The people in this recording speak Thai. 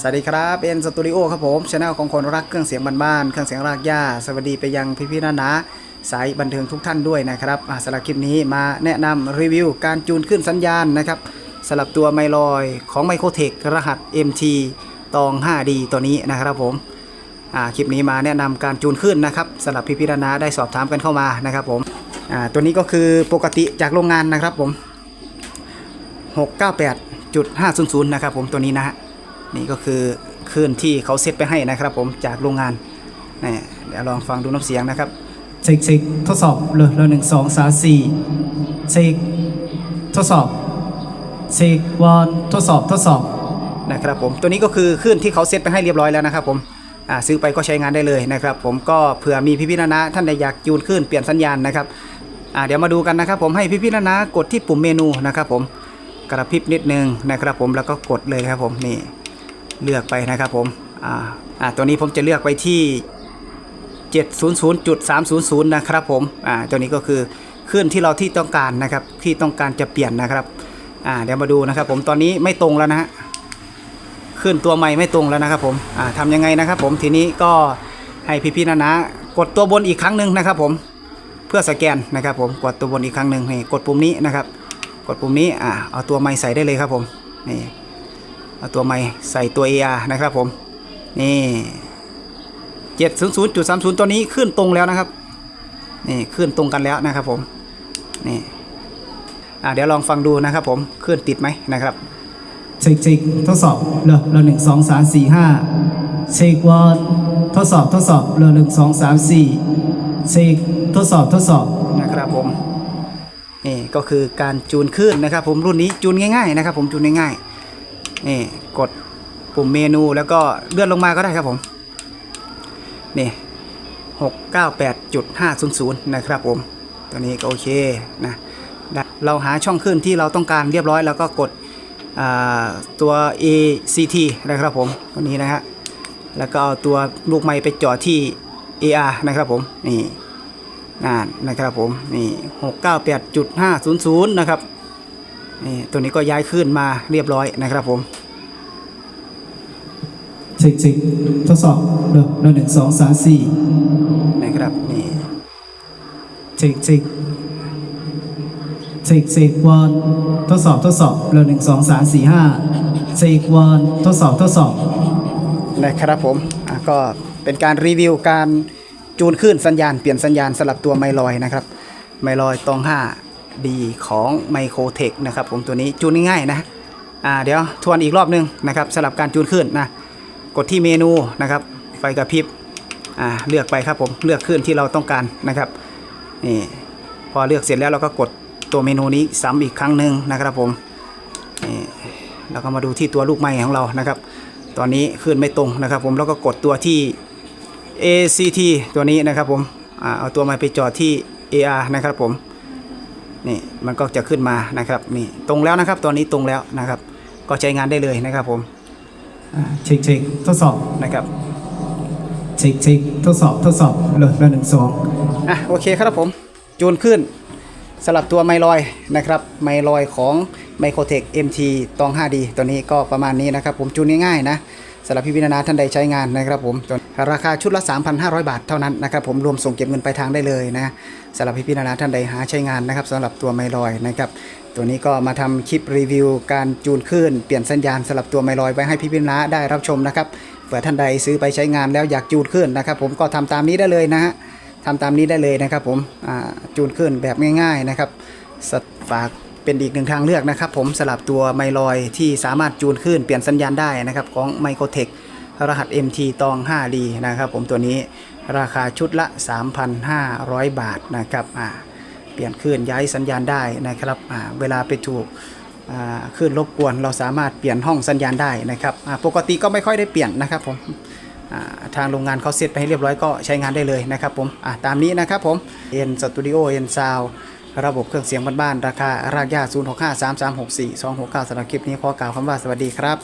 สวัสดีครับเอ็นสตูดิโอครับผมช anel ของคนรักเครื่องเสียงบ้านๆเครื่องเสียงรากหญ้าสวัสดีไปยังพี่ๆนานาสายบันเทิงทุกท่านด้วยนะครับอ่าสำหรับคลิปนี้มาแนะนำรีวิวการจูนขึ้นสัญญาณนะครับสำหรับตัวไมลอยของไมโครเทครหัส MT ตอง 5D ตัวนี้นะครับผมอ่าคลิปนี้มาแนะนำการจูนขึ้นนะครับสำหรับพี่ๆนานาได้สอบถามกันเข้ามานะครับผมอ่าตัวนี้ก็คือปกติจากโรงงานนะครับผม698.500นะครับผมตัวนี้นะฮะ นี่ก็คือคลื่นที่เขาเซตไปให้นะครับ ผมจากโรงงานนี่เดี๋ยวลองฟังดูน้ำเสียงนะครับเช็คเช็คทดสอบเลยเลยหนึ่งสองสามสี่เช็คทดสอบเช็ควอนทดสอบทดสอบนะครับผมตัวนี้ก็คือคลื่นที่เขาเซตไปให้เรียบร้อยแล้วนะครับผมอ่าซื้อไปก็ใช้งานได้เลยนะครับ ผมก็เผื่อมีพี่ๆนานะท่านใดอยากจูนคลื่นเปลี่ยนสัญญาณนะครับอ่าเดี๋ยวมาดูกันนะครับผมให้พี่ๆนานะกดที่ปุ่มเมนูนะครับผมกระพริบนิดนึงนะครับผมแล้วก็กดเลยครับผมนี่ เลือกไปนะครับผมอ่าอ่าตัวนี้ผมจะเลือกไปที่ 700.300 นะครับผมอ่าตัวนี้ก็คือคลื่นที่เราที่ต้องการนะครับที่ต้องการจะเปลี่ยนนะครับอ่าเดี๋ยวมาดูนะครับผมตอนนี้ไม่ตรงแล้วนะฮะคลื่นตัวใหม่ไม่ตรงแล้วนะครับผมอ่าทำยังไงนะครับผมทีนี้ก็ให้พี่ๆนะนะกดตัวบนอีกครั้งหนึ่งนะครับผมเพื่อสแกนนะครับผมกดตัวบนอีกครั้งหนึ่งนี่กดปุ่มนี้นะครับ กดปุ่มนี้อ่าเอาตัวไม้ใส่ได้เลยครับผมนี่ เอาตัวไม้ใส่ตัว AR นะครับผม นี่700.30ตัวนี้ขึ้นตรงแล้วนะครับ นี่ขึ้นตรงกันแล้วนะครับผม นี่อ่าเดี๋ยวลองฟังดูนะครับผม ขึ้นติดไหมนะครับเช็คเช็คทดสอบเลยเลยหนึ่งสองสามสี่ห้าเช็ควอนทดสอบทดสอบเลยหนึ่งสองสามสี่เช็คทดสอบทดสอบนะครับผมนี่ก็คือการจูนขึ้นนะครับผมรุ่นนี้จูนง่ายๆนะครับผมจูนง่ายๆ นี่กดปุ่มเมนูแล้วก็เลื่อนลงมาก็ได้ครับผม นี่698.500นะครับผม ตัวนี้ก็โอเคนะ เราหาช่องขึ้นที่เราต้องการเรียบร้อยแล้วก็กดตัว ACT นะครับผมตัวนี้นะฮะ แล้วก็เอาตัวลูกไม้ไปจ่อที่ AR นะครับผม นี่นั่นนะครับผม นี่698.500นะครับ นี่ตัวนี้ก็ย้ายขึ้นมาเรียบร้อยนะครับผมเช็คเช็คทดสอบเลยเลยหนึ่งสองสามสี่นะครับนี่เช็คเช็คเช็คเช็ควอนทดสอบทดสอบเลยหนึ่งสองสามสี่ห้าเช็ควอนทดสอบทดสอบนะครับผมอะก็เป็นการรีวิวการจูนขึ้นสัญญาณเปลี่ยนสัญญาณสลับตัวไมลอยนะครับ ไมลอยตอง5 ดีของไมโครเทคนะครับผมตัวนี้จูนง่ายๆนะอ่าเดี๋ยวทวนอีกรอบหนึงนะครับสลับการจูนขึ้นนะกดที่เมนูนะครับไฟกระพริบอ่าเลือกไปครับผมเลือกขึ้นที่เราต้องการนะครับนี่พอเลือกเสร็จแล้วเราก็กดตัวเมนูนี้ซ้ำอีกครั้งหนึ่งนะครับผมนี่แล้วก็มาดูที่ตัวลูกไม้ของเรานะครับ ตอนนี้ขึ้นไม่ตรงนะครับ ผมแล้วก็กดตัวที่ ACT ตัวนี้นะครับผมอ่าเอาตัวมาไปจอดที่ AR นะครับผม นี่มันก็จะขึ้นมานะครับนี่ตรงแล้วนะครับตอนนี้ตรงแล้วนะครับ ก็ใช้งานได้เลยนะครับผมอ่าเช็คเช็คทดสอบนะครับเช็คเช็คทดสอบทดสอบเลยเลยหนึ่งสองอะโอเคครับผมจูนขึ้นสลับตัวไมลอยนะครับไมลอยของ m i c r o t e c h MT ตอง 5D ตัวนี้ก็ประมาณนี้นะครับผมจูนง่ายๆนะ สำหรับพี่วินานาท่านใดใช้งานนะครับผมราคาชุดละ 3,500 บาทเท่านั้นนะครับผมรวมส่งเก็บเงินไปลายทางได้เลยนะสำหรับพี่พินานาท่านใดหาใช้งานนะครับสำหรับตัวไมลอยนะครับตัวนี้ก็มาทำคลิปรีวิว การจูนขึ้นเปลี่ยนสัญญาณสำหรับตัวไมลอยไว้ให้พี่พินานาได้รับชมนะครับเผื่อท่านใดซื้อไปใช้งานแล้วอยากจูนขึ้นนะครับ ผมก็ทำตามนี้ได้เลยนะฮะทำตามนี้ได้เลยนะครับ ผมจูนขึ้นแบบง่าย ๆนะครับสฝาก เป็นอีกหนึ่งทางเลือกนะครับ ผมสลับตัวไมลอยที่สามารถจูนขึ้นเปลี่ยนสัญญาณได้นะครับ ของไมโครเทครหัส MT ตอง 5D นะครับผมตัวนี้ราคาชุดละ 3,500 บาทนะครับอ่าเปลี่ยนขึ้นย้ายสัญญาณได้นะครับอ่าเวลาไปถูกขึ้นรบกวนเราสามารถเปลี่ยนห้องสัญญาณได้นะครับปกติก็ไม่ค่อยได้เปลี่ยนนะครับผมทางโรงงานเขาเซตไปให้เรียบร้อยก็ใช้งานได้เลยนะครับผมตามนี้นะครับผมเอ็นสตูดิโอเอ็นซาว ระบบเครื่องเสียงบ้านๆราคารากย่า0 6 5 3 3 6 4 2 6 9สำหรับคลิปนี้ขอกล่าวคำว่าสวัสดีครับ